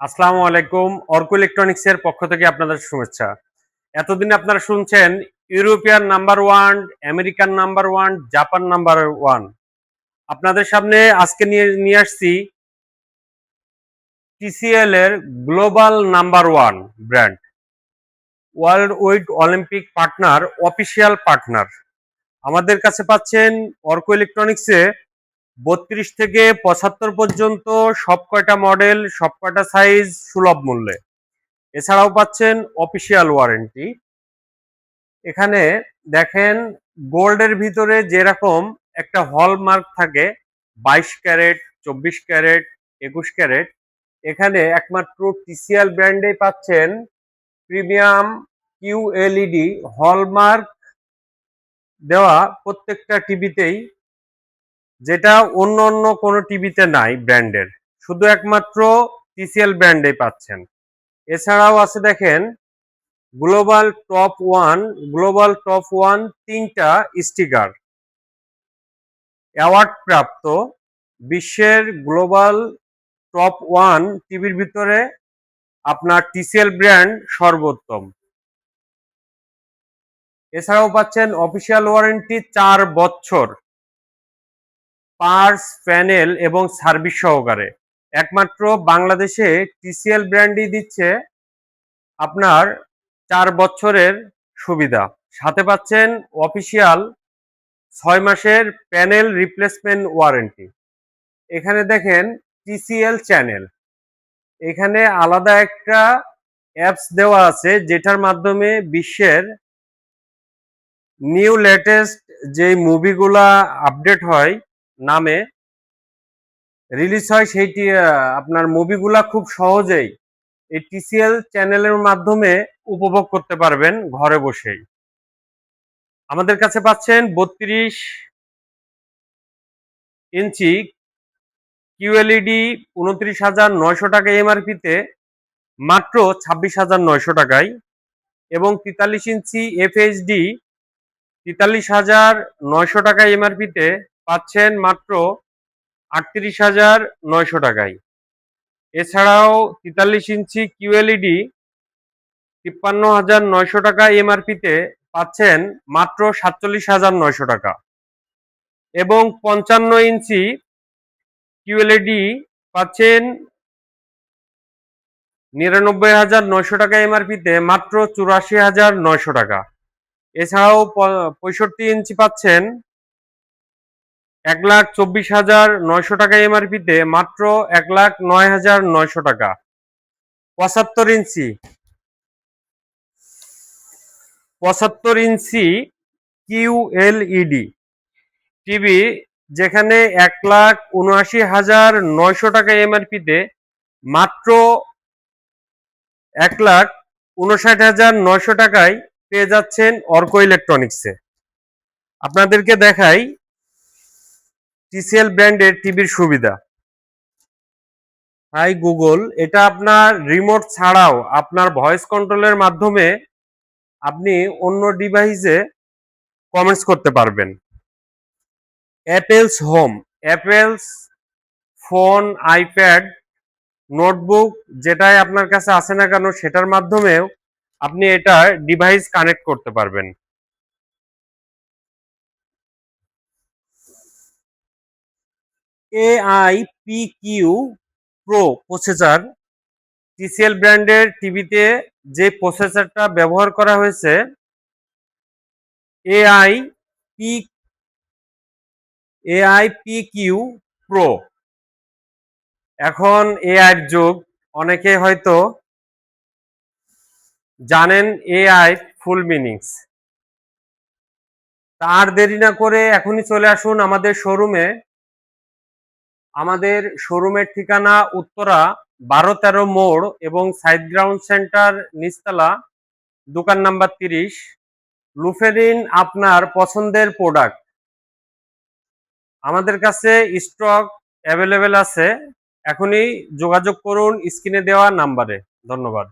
আসসালামু আলাইকুম। অর্ক ইলেকট্রনিক্স এর পক্ষ থেকে আপনাদের শুভেচ্ছা। এতদিন আপনারা শুনছেন European number one American number one Japan number one আপনাদের সামনে আজকে নিয়ে নিয়ে আসছি টিসিএল এর global number one brand worldwide Olympic partner official partner আমাদের কাছে পাচ্ছেন অর্ক ইলেকট্রনিক্সে বত্রিশ থেকে পঁচাত্তর পর্যন্ত সব কয়টা মডেল সব কয়টা সাইজ সুলভ মূল্যে। এছাড়াও পাচ্ছেন অফিসিয়াল ওয়ারেন্টি এখানে দেখেন, গোল্ডের ভিতরে যেরকম একটা হলমার্ক থাকে, বাইশ ক্যারেট, চব্বিশ ক্যারেট, একুশ ক্যারেট, এখানে একমাত্র টিসিএল ব্র্যান্ডে পাচ্ছেন প্রিমিয়াম কিউ এলইডি হলমার্ক দেওয়া প্রত্যেকটা টিভিতেই যেটা অন্য অন্য কোনো টিভিতে নাই ব্র্যান্ডের। শুধু একমাত্র টিসিএল ব্র্যান্ডে পাচ্ছেন। এছাড়াও আছে দেখেন, global top one, global top one তিনটা স্টিকার। অ্যাওয়ার্ড প্রাপ্ত বিশ্বের গ্লোবাল টপ ওয়ান টিভির ভিতরে আপনার টিসিএল ব্র্যান্ড সর্বোত্তম। এছাড়াও পাচ্ছেন অফিসিয়াল ওয়ারেন্টি চার বছর। পার্স, প্যানেল এবং সার্ভিস সহকারে। একমাত্র বাংলাদেশে টিসিএল ব্র্যান্ডই দিচ্ছে আপনার চার বছরের সুবিধা। সাথে পাচ্ছেন অফিসিয়াল ছয় মাসের প্যানেল রিপ্লেসমেন্ট ওয়ারেন্টি। এখানে দেখেন টিসিএল চ্যানেল। এখানে আলাদা একটা অ্যাপস দেওয়া আছে যেটার মাধ্যমে বিশ্বের নিউ লেটেস্ট যে মুভিগুলা আপডেট হয় নামে রিলিজ হয় সেইটি আপনার মুভিগুলা খুব সহজেই এই টিসিএল চ্যানেলের মাধ্যমে উপভোগ করতে পারবেন ঘরে বসেই। আমাদের কাছে পাচ্ছেন বত্রিশ ইঞ্চি কিউএলইডি উনত্রিশ হাজার নয়শো টাকা এমআরপিতে মাত্র ছাব্বিশ হাজার নয়শো টাকায় এবং তেতাল্লিশ ইঞ্চি এফএইচডি তেতাল্লিশ হাজার নয়শো টাকা এমআরপিতে পাচ্ছেন মাত্র আটত্রিশ হাজার নয়শো টাকায়। এছাড়াও তেতাল্লিশ ইঞ্চি কিউএলইডি তিপ্পান্ন হাজার নয়শো টাকা এমআরপিতে পাচ্ছেন মাত্র সাতচল্লিশ হাজার নয়শো টাকা। এবং পঞ্চান্ন ইঞ্চি কিউএলইডি পাচ্ছেন নিরানব্বই হাজার নয়শো টাকা এমআরপিতে মাত্র চুরাশি হাজার নয়শো টাকা। এছাড়াও পঁয়ষট্টি ইঞ্চি পাচ্ছেন এক লাখ চব্বিশ হাজার নয়শো টাকা এমআরপিতে মাত্র এক লাখ নয় হাজার নয়শো টাকা। পঁচাত্তর ইঞ্চি। পঁচাত্তর inch Q L ED TV যেখানে এক লাখ উনআশি হাজার নয়শো টাকা এমআরপিতে মাত্র এক লাখ উনষাট হাজার নয়শো টাকায় পেয়ে যাচ্ছেন অর্ক ইলেকট্রনিক্সে। আপনাদেরকে দেখাই টিসিএল ব্র্যান্ডের টিভির সুবিধা। হাই গুগল এটা আপনার রিমোট ছাড়াও আপনার ভয়েস কন্ট্রোলের মাধ্যমে আপনি অন্য ডিভাইসে কমেন্টস করতে পারবেন। Apple's home Apple's phone iPad notebook যেটাই আপনার কাছে আসে না কেন, সেটার মাধ্যমেও আপনি এটা ডিভাইস কানেক্ট করতে পারবেন। AI P Q pro processor TCL ব্র্যান্ডের টিভিতে যে প্রসেসরটা ব্যবহার করা হয়েছে AI P AI P Q pro এখন এআই যুগ অনেকে হয়তো জানেন এআই ফুল মিনিংস তার দেরি না করে এখনই চলে আসুন আমাদের শোরুমে আমাদের শোরুমের ঠিকানা উত্তরা বারো তেরো মোড় এবং সাইড গ্রাউন্ড সেন্টার নিচতলা, দোকান নাম্বার তিরিশ। লুফেরিন আপনার পছন্দের প্রোডাক্ট। আমাদের কাছে স্টক অ্যাভেলেবেল আছে। এখনই যোগাযোগ করুন স্ক্রিনে দেওয়া নাম্বারে। ধন্যবাদ।